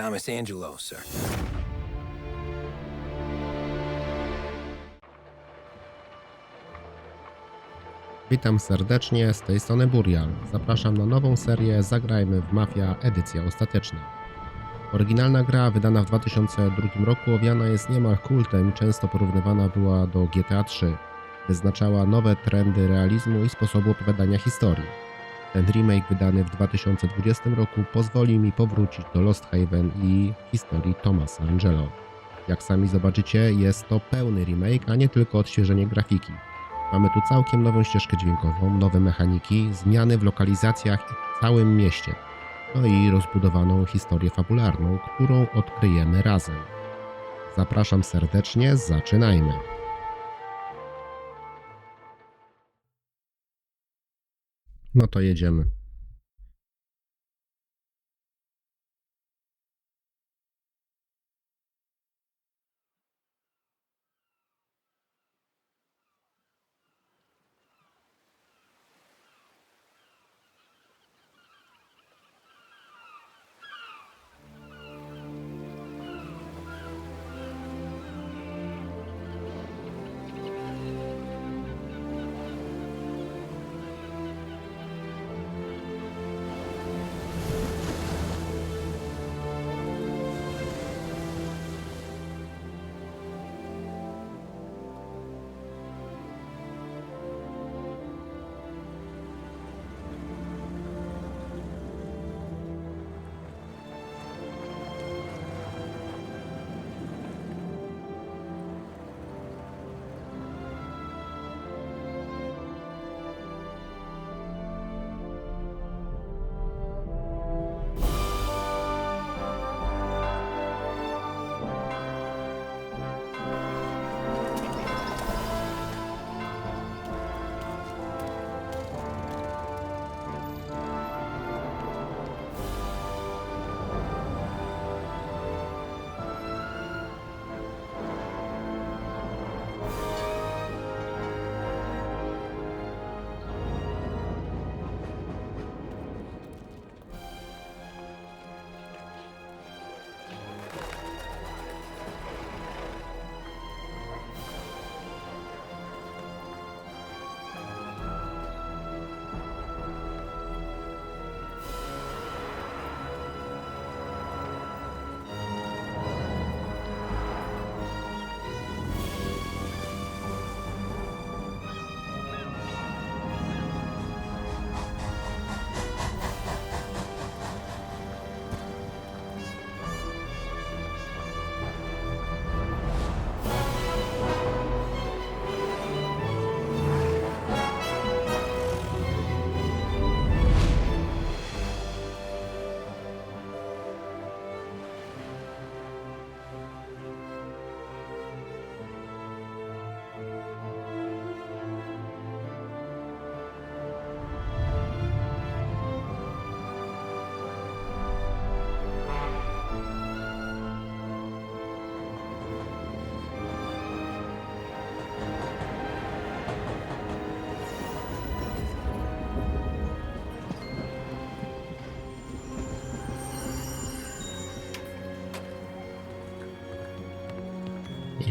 Thomas Angelo, sir. Witam serdecznie, z tej strony Burial. Zapraszam na nową serię Zagrajmy w Mafia edycja ostateczna. Oryginalna gra, wydana w 2002 roku, owiana jest niemal kultem i często porównywana była do GTA 3. Wyznaczała nowe trendy realizmu i sposobu opowiadania historii. Ten remake wydany w 2020 roku pozwoli mi powrócić do Lost Haven i historii Thomasa Angelo. Jak sami zobaczycie, jest to pełny remake, a nie tylko odświeżenie grafiki. Mamy tu całkiem nową ścieżkę dźwiękową, nowe mechaniki, zmiany w lokalizacjach i w całym mieście. No i rozbudowaną historię fabularną, którą odkryjemy razem. Zapraszam serdecznie, zaczynajmy. No to jedziemy.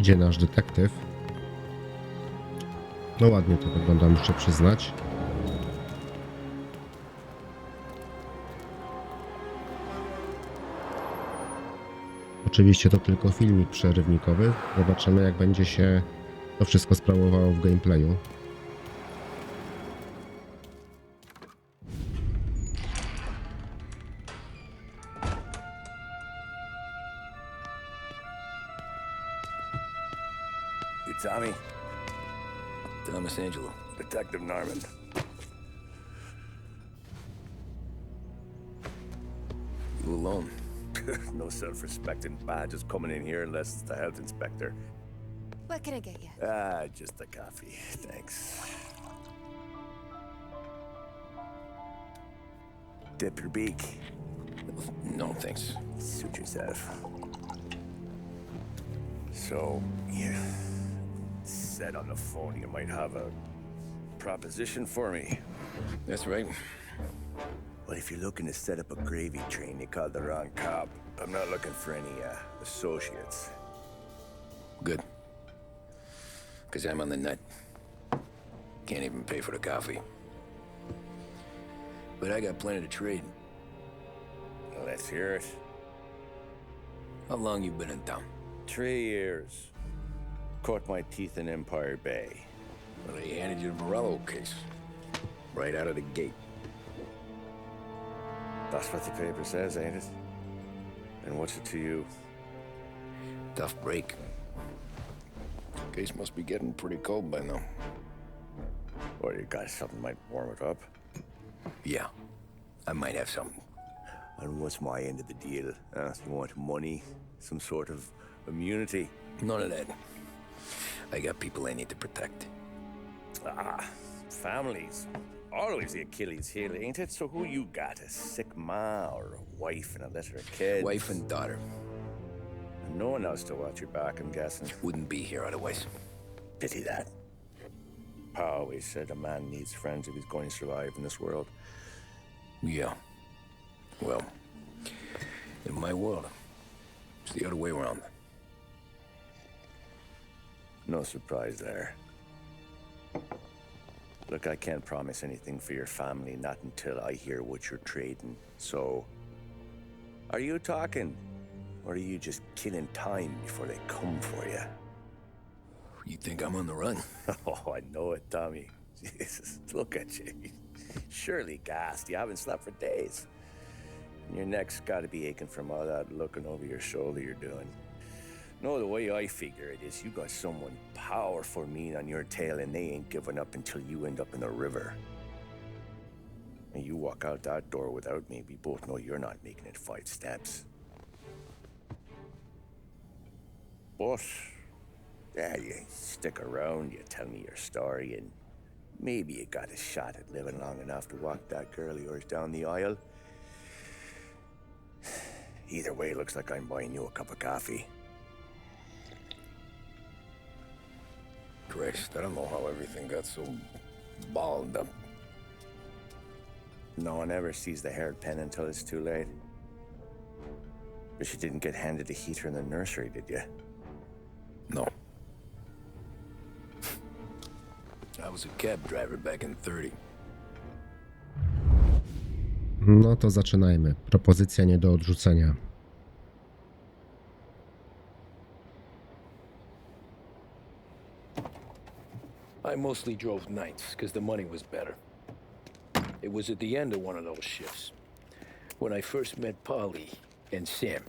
Idzie nasz detektyw. No ładnie to wygląda, muszę przyznać. Oczywiście to tylko filmik przerywnikowy. Zobaczymy jak będzie się to wszystko sprawowało w gameplayu. Self-respecting badges coming in here unless it's the health inspector. What can I get you? Ah, just a coffee. Thanks. Dip your beak. No, thanks. Suit yourself. So, you said on the phone you might have a proposition for me. That's right. Well, if you're looking to set up a gravy train, you called the wrong cop. I'm not looking for any uh, associates. Good. Because I'm on the nut. Can't even pay for the coffee. But I got plenty to trade. Let's hear it. How long you been in town? Three years. Caught my teeth in Empire Bay. Well, they handed you the Morello case. Right out of the gate. That's what the paper says, ain't it? And what's it to you? Tough break. Case must be getting pretty cold by now. Or you got something might warm it up? Yeah. I might have something. And what's my end of the deal? Uh, you want money? Some sort of immunity? None of that. I got people I need to protect. Ah, families. Always the Achilles heel, ain't it? So who you got? A sick ma or a wife and a litter of kids? Wife and daughter. And no one else to watch your back, I'm guessing. Wouldn't be here otherwise. Pity that. Pa always said a man needs friends if he's going to survive in this world. Yeah. Well, in my world, it's the other way around. No surprise there. Look, I can't promise anything for your family, not until I hear what you're trading. So, are you talking? Or are you just killing time before they come for you? You think I'm on the run? Oh, I know it, Tommy. Jesus, look at you. Surely gassed. You haven't slept for days. And your neck's got to be aching from all that looking over your shoulder you're doing. No, the way I figure it is you got someone powerful mean on your tail and they ain't giving up until you end up in the river. And you walk out that door without me, we both know you're not making it five steps. But, yeah, you stick around, you tell me your story, and maybe you got a shot at living long enough to walk that girl of yours down the aisle. Either way, looks like I'm buying you a cup of coffee. Christ, I don't know how everything got so balled up. No one ever sees the haired pen until it's too late. But you didn't get handed a heater in the nursery, did you? No. I was a cab driver back in 30. No to zaczynajmy. Propozycja nie do odrzucenia. I mostly drove nights because the money was better. It was at the end of one of those shifts when I first met Polly and Sam.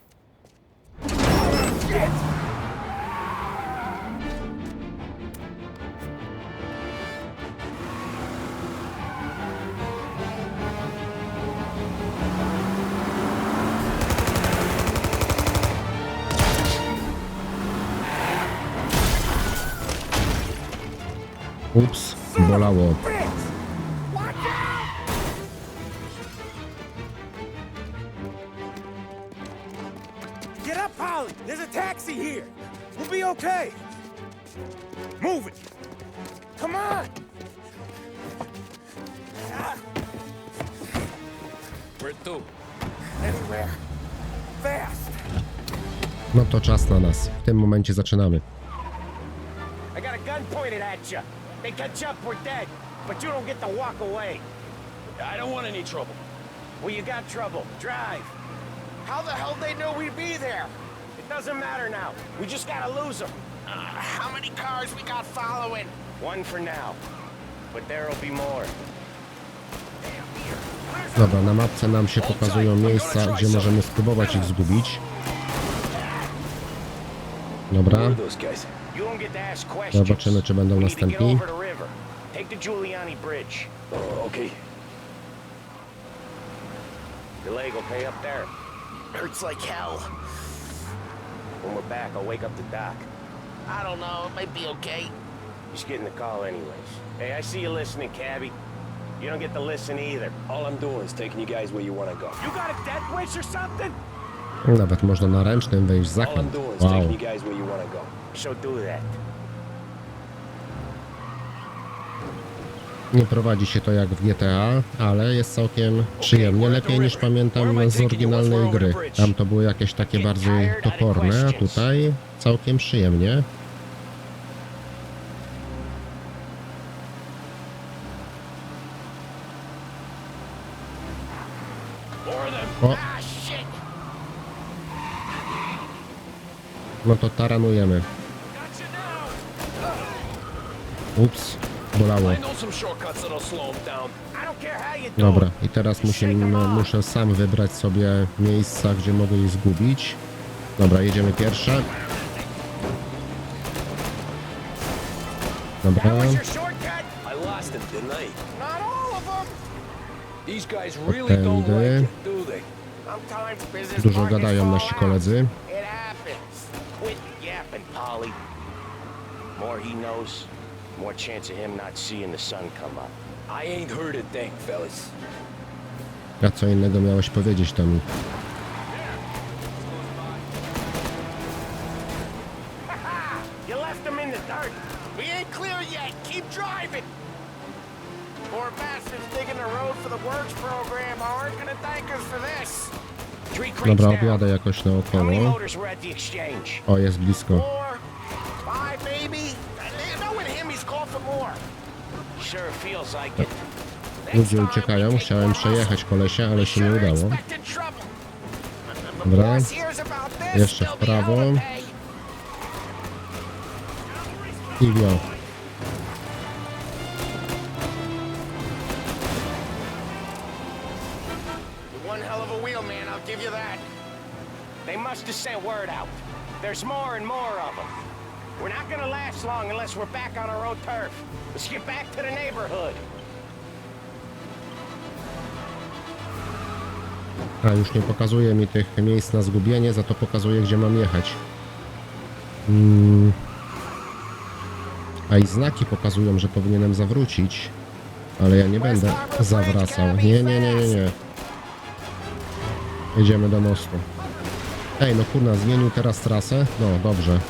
Ups, bolało. Get up, Polly! There's a taxi here! We'll be okay! Move it! Come on! Where to? Anywhere. Fast! No to czas na nas. W tym momencie zaczynamy. I got a gun pointed at you. They catch up, we're dead. But you don't get to walk away. I don't want any trouble. Well, you got trouble. Drive. How the hell they know we'd be there? It doesn't matter now. We just gotta lose them. Uh, how many cars we got following? One for now. But there'll be more. Dobra, na mapce nam się pokazują miejsca, gdzie możemy spróbować ich zgubić. Dobra, Who are those guys? You don't get to ask questions. zobaczymy czy będą We need to get następni. over the river. Take the Giuliani Bridge. Oh, okay. Your leg okay up there? Hurts like hell. When we're back, I'll wake up the doc. I don't know, it might be okay. Just getting the call anyways. Hey, I see you listening, cabbie. You don't get to listen either. All I'm doing is taking you guys where you want to go. You got a death wish or something? Nawet można na ręcznym wejść zakręt. Wow. Nie prowadzi się to jak w GTA, ale jest całkiem przyjemnie, lepiej niż pamiętam z oryginalnej gry. Tam to było jakieś takie bardziej toporne, a tutaj całkiem przyjemnie. O, Ah, shit! No to taranujemy. Ups, bolało. Dobra, i teraz musimy, muszę sam wybrać sobie miejsca, gdzie mogę je zgubić. Dobra, jedziemy pierwsze. Dobra, That was your shortcut? I More he knows, more chance of him not seeing the sun come up. I ain't heard a thing, fellas. A co innego miałeś powiedzieć, Tommy? You left him in the dirt. We ain't clear yet. Keep driving. Poor bastards digging the road for the works program aren't gonna thank us for this. Dobra, objadę jakoś naokoło. O, jest blisko. Ludzie uciekają, chciałem przejechać kolesia, ale się nie udało. Dobra, Jeszcze w prawo. i wio. They must have sent word out. There's more and more of them. We're not gonna last long unless we're back on our own turf. Let's get back to the neighborhood. A już nie pokazuje mi tych miejsc na zgubienie, za to pokazuje, gdzie mam jechać. Mm. A i znaki pokazują, że powinienem zawrócić. Ale ja nie będę zawracał. Nie, nie, nie, nie, nie. Jedziemy do mostu. Ej, no kurna, zmienił teraz trasę? No, dobrze.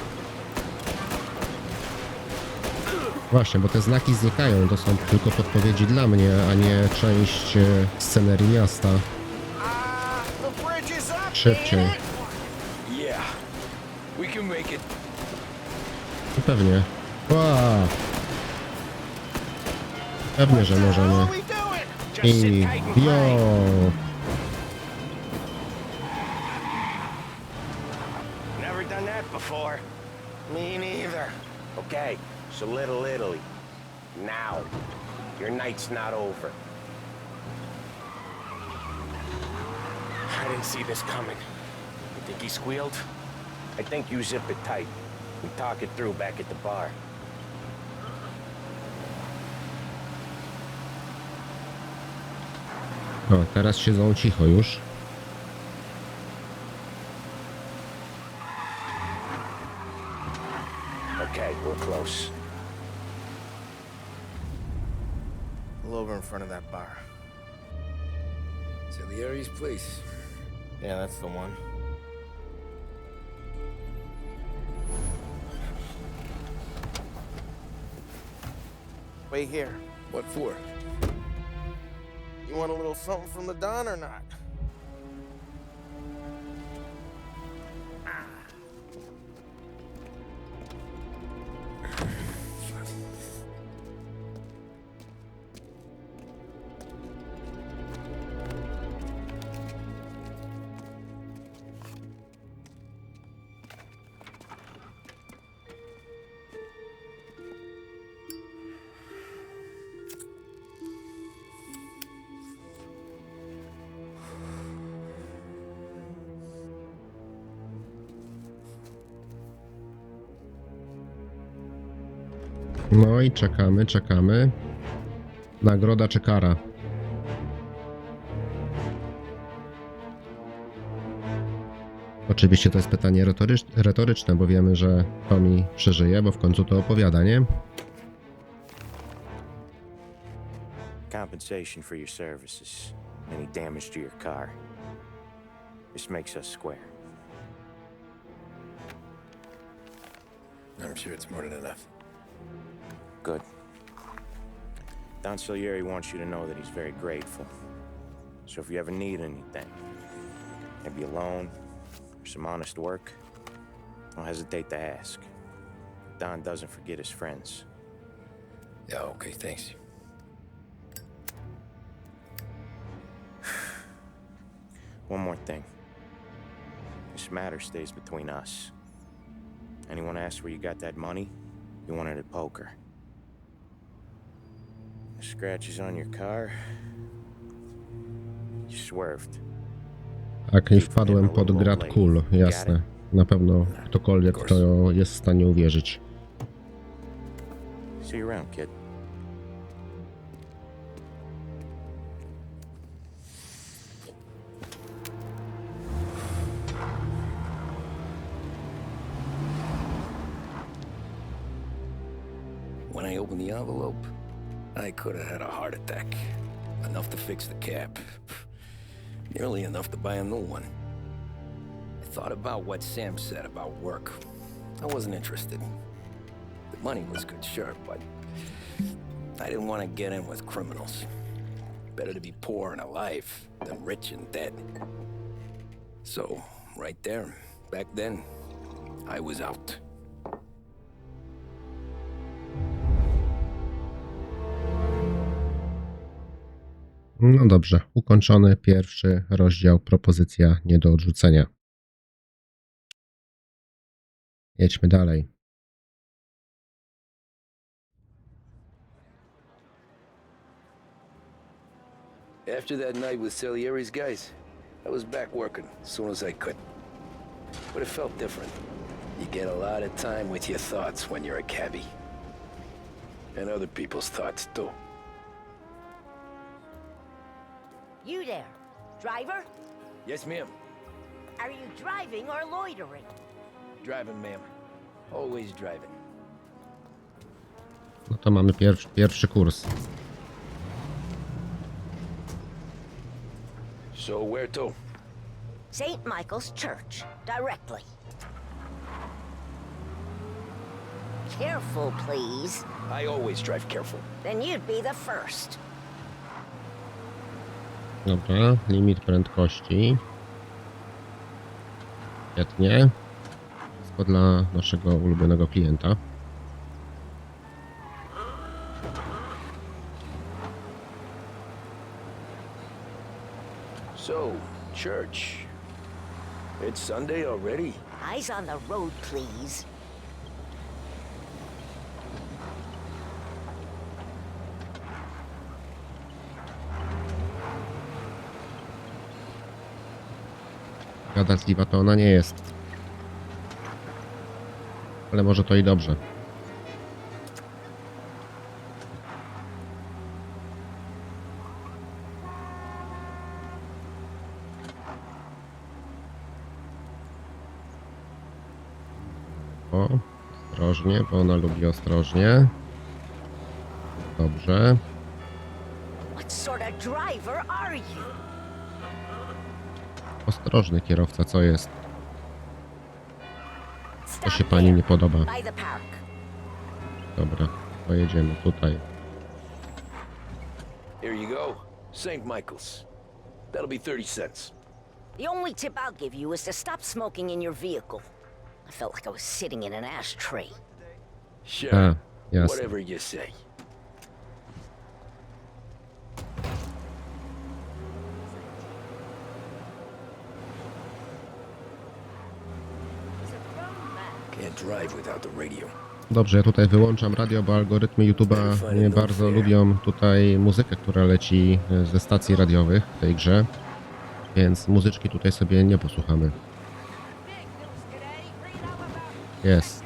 Właśnie, bo te znaki znikają. To są tylko podpowiedzi dla mnie, a nie część e, scenerii miasta. Szybciej. No Pewnie. Ła! Pewnie, że możemy. I sit Okay, so Little Italy. Now. Your night's not over. I didn't see this coming. You think he squealed? I think you zip it tight. We talk it through back at the bar. O, teraz siedzą cicho już. Place. Yeah, that's the one. Wait here. What for? You want a little something from the Don or not? No i czekamy, czekamy. Nagroda czy kara? Oczywiście to jest pytanie retorycz- retoryczne, bo wiemy, że Tommy przeżyje, bo w końcu to opowiada, nie? Compensation for your services. Any damage to your car. This makes us square. I'm sure it's more than enough. Good. Don Salieri wants you to know that he's very grateful. So if you ever need anything, maybe a loan or some honest work, don't hesitate to ask. Don doesn't forget his friends. Yeah, okay, thanks. One more thing. This matter stays between us. Anyone asks where you got that money, you wanted it poker. Scratches on your car, you swerved. Tak, nie wpadłem pod grad kul, jasne. Na pewno ktokolwiek to jest w stanie uwierzyć. See you around, kid. Cap. Nearly enough to buy a new one. I thought about what Sam said about work. I wasn't interested. The money was good, sure, but I didn't want to get in with criminals. Better to be poor and alive than rich and dead. So, right there, back then, I was out. No dobrze, ukończony pierwszy rozdział, propozycja nie do odrzucenia. Jedźmy dalej. After that night with Salieri's guys, I was back working as soon as I could. But it felt different. You get a lot of time with your thoughts when you're a cabbie. And other people's thoughts, too. You there, driver? Yes, ma'am. Are you driving or loitering? Driving, ma'am. Always driving. No to mamy pierwszy, pierwszy kurs. So, where to? St. Michael's Church, directly. Careful, please. I always drive careful. Then you'd be the first. Dobra, limit prędkości. Świetnie. Wszystko dla naszego ulubionego klienta. So, church. It's Sunday already? Eyes on the road, please. Gadatliwa to ona nie jest. Ale może to i dobrze. O, ostrożnie, bo ona lubi ostrożnie. Dobrze. What sort of driver are you? Ostrożny kierowca, co jest? Stop się pani nie podoba. Dobra, pojedziemy tutaj. Here you go. St. Michael's. That'll be 30 cents. The only tip I'll give you is to stop smoking in your vehicle. I felt like I was sitting in an ashtray. Sure. A, jasne. Whatever you say. Can't drive without the radio. Dobrze, ja tutaj wyłączam radio, bo algorytmy YouTube'a nie bardzo lubią tutaj muzykę, która leci e, ze stacji radiowych w tej grze, więc muzyczki tutaj sobie nie posłuchamy. Jest.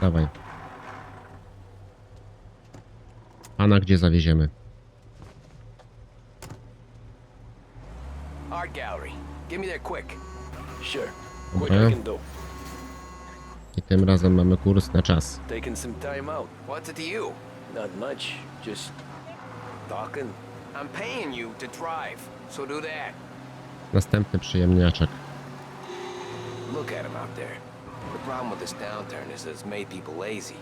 Dawaj. Pana gdzie zawieziemy? Art gallery. Get me there quick. Sure. Okay. I can do. I tym razem mamy kurs na czas. Taking some time out. What's it to you? Not much. Just talking. I'm paying you to drive, so do that. Następny przyjemniaczek. Look at him out there. The problem with this downturn is that it's made people lazy.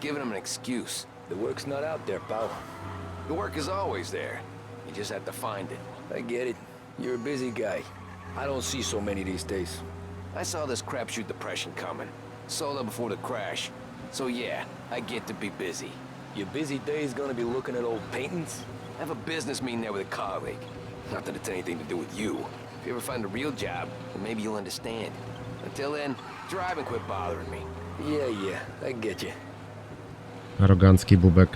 Giving them an excuse. The work's not out there, pal. The work is always there. You just have to find it. I get it. You're a busy guy. I don't see so many these days. I saw this crapshoot depression coming. Sold up before the crash. So yeah, I get to be busy. Your busy day's gonna be looking at old paintings? I have a business meeting there with a colleague. Not that it's anything to do with you. If you ever find a real job, then maybe you'll understand. Until then, drive and quit bothering me. Yeah, yeah, I get you. Arogancki bubek.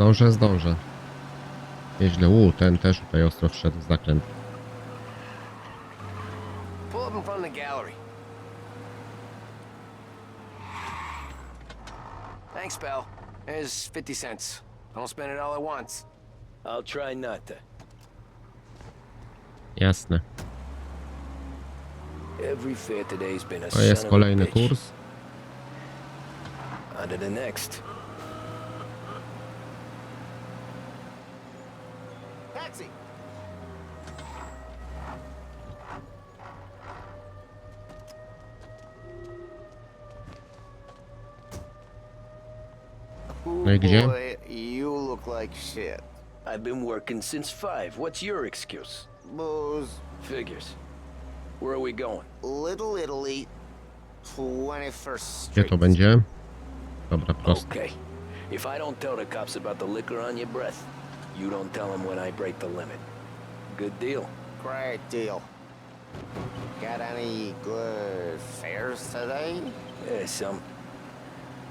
Zdążę, zdążę. Nieźle. U, ten też tutaj ostro wszedł w zakręt. Thanks, pal. There's 50 cents. Don't spend it all at once. I'll try not to. Jasne. Every fair today's been a To jest son of a kolejny bitch. kurs. On to the next. No i gdzie? Boy, you look like shit. I've been working since five. What's your excuse? Booze, Figures. Where are we going? Little Italy, 21st Gdzie Street. to będzie? Dobra, prosto. Okay. If I don't tell the cops about the liquor on your breath, you don't tell them when I break the limit. Good deal. Great deal. Got any good fares today? Yeah, some.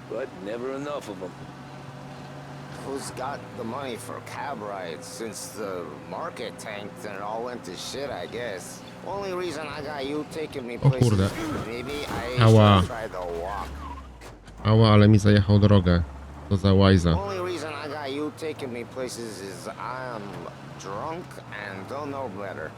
But never enough of them. Who's got the money for cab rides since the market tanked and it all went to shit, I guess? Only reason I got you taking me O places, maybe I Ała. should try the walk. Ała, ale mi zajechał drogę. To za łajza. Only reason I got you taking me places is I'm drunk and don't know better.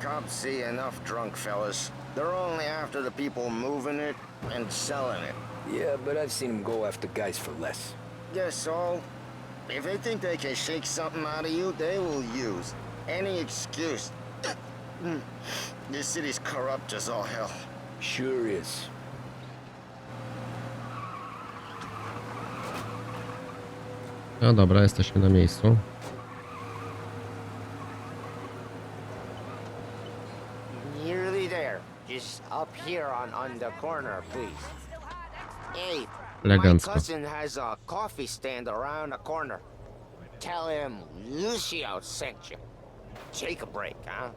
Cops see enough drunk fellas. They're only after the people moving it and selling it. Yeah, but I've seen them go after guys for less. Guess so. If they think they can shake something out of you, they will use any excuse. this city's corrupt as all hell. Sure is. No dobra, jesteśmy na miejscu. Nearly there. Just up here on, on the corner, please. Hey, Elegancko. my cousin has a coffee stand around the corner. Tell him Lucio sent you. Take a break, huh?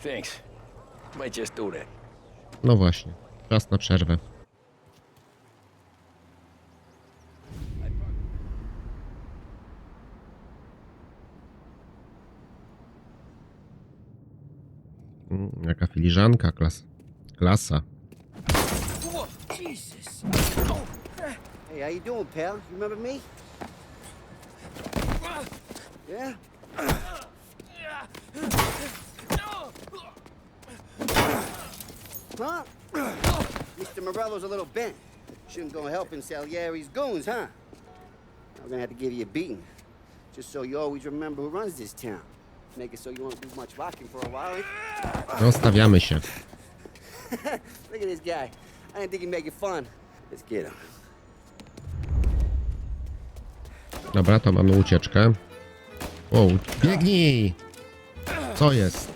Thanks. Might just do that. No właśnie. Czas na przerwę. Mm, Jaka filiżanka, klas. Klasa. Hey, how you doing, pal? You remember me? Yeah? Huh? Mr. Morello's a little bent. Shouldn't go helping Salieri's goons, huh? I'm gonna have to give you a beating. Just so you always remember who runs this town. Make it so you won't do much rocking for a while. Eh? No, stawiamy się. Look at this guy. I didn't think he'd make it fun. Let's get him. Dobra, to mamy ucieczkę. Wow, biegnij! Co jest?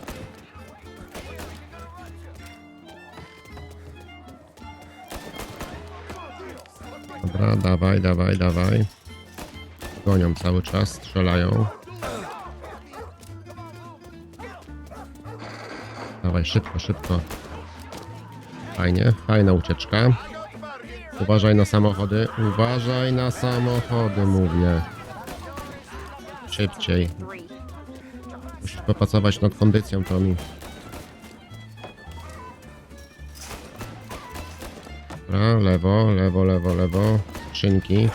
Dobra, dawaj, dawaj, dawaj. Gonią cały czas, strzelają. Dawaj, szybko, szybko. Fajnie, fajna ucieczka. Uważaj na samochody. Uważaj na samochody, mówię. Szybciej. Musisz popracować nad kondycją, Tomi. Dobra, lewo, lewo, lewo, lewo. Szynki.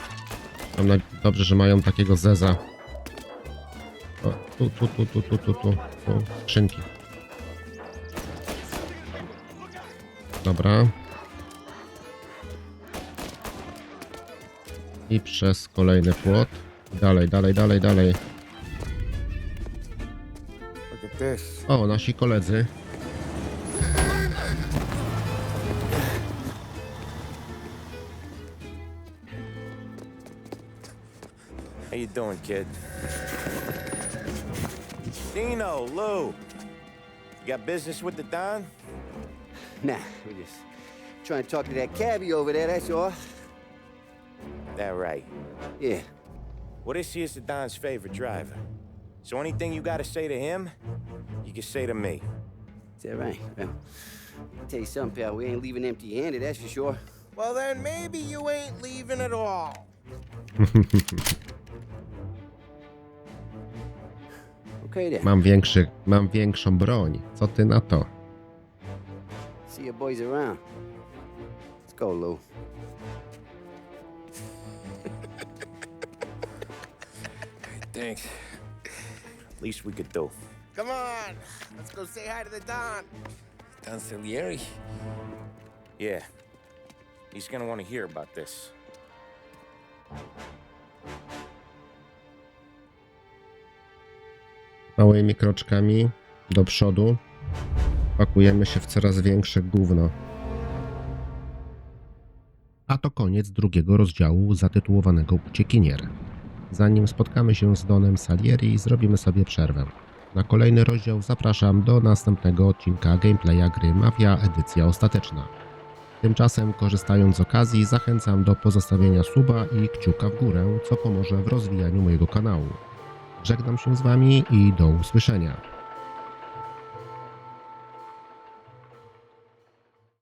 Mam na... Dobrze, że mają takiego zeza. O, tu, tu, tu, tu, tu, tu, tu. Dobra. I przez kolejny płot. Dalej, dalej, dalej, dalej. O, nasi koledzy. How you doing, kid? Dino, Lou. You got business with the Don? Nah, we just trying to talk to that cabbie over there, that's all. That um, right. Yeah. What is he is the Don's favorite driver. So anything you gotta say to him, you can say to me. Is that right? Well, I'll tell you something, pal. We ain't leaving empty-handed, that's for sure. Well, then maybe you ain't leaving at all. Okay then. Mam większy, mam większą broń. Co ty na to? See your boys around. Let's go, Lou. Thanks. Least we could do. Come on, let's go say hi to the Don. Don Salieri? Yeah. He's gonna want to hear about this. Małymi kroczkami do przodu pakujemy się w coraz większe gówno. A to koniec drugiego rozdziału zatytułowanego Uciekinier. Zanim spotkamy się z Donem Salieri, zrobimy sobie przerwę. Na kolejny rozdział zapraszam do następnego odcinka gameplaya gry Mafia Edycja Ostateczna. Tymczasem, korzystając z okazji, zachęcam do pozostawienia suba i kciuka w górę, co pomoże w rozwijaniu mojego kanału. Żegnam się z Wami i do usłyszenia.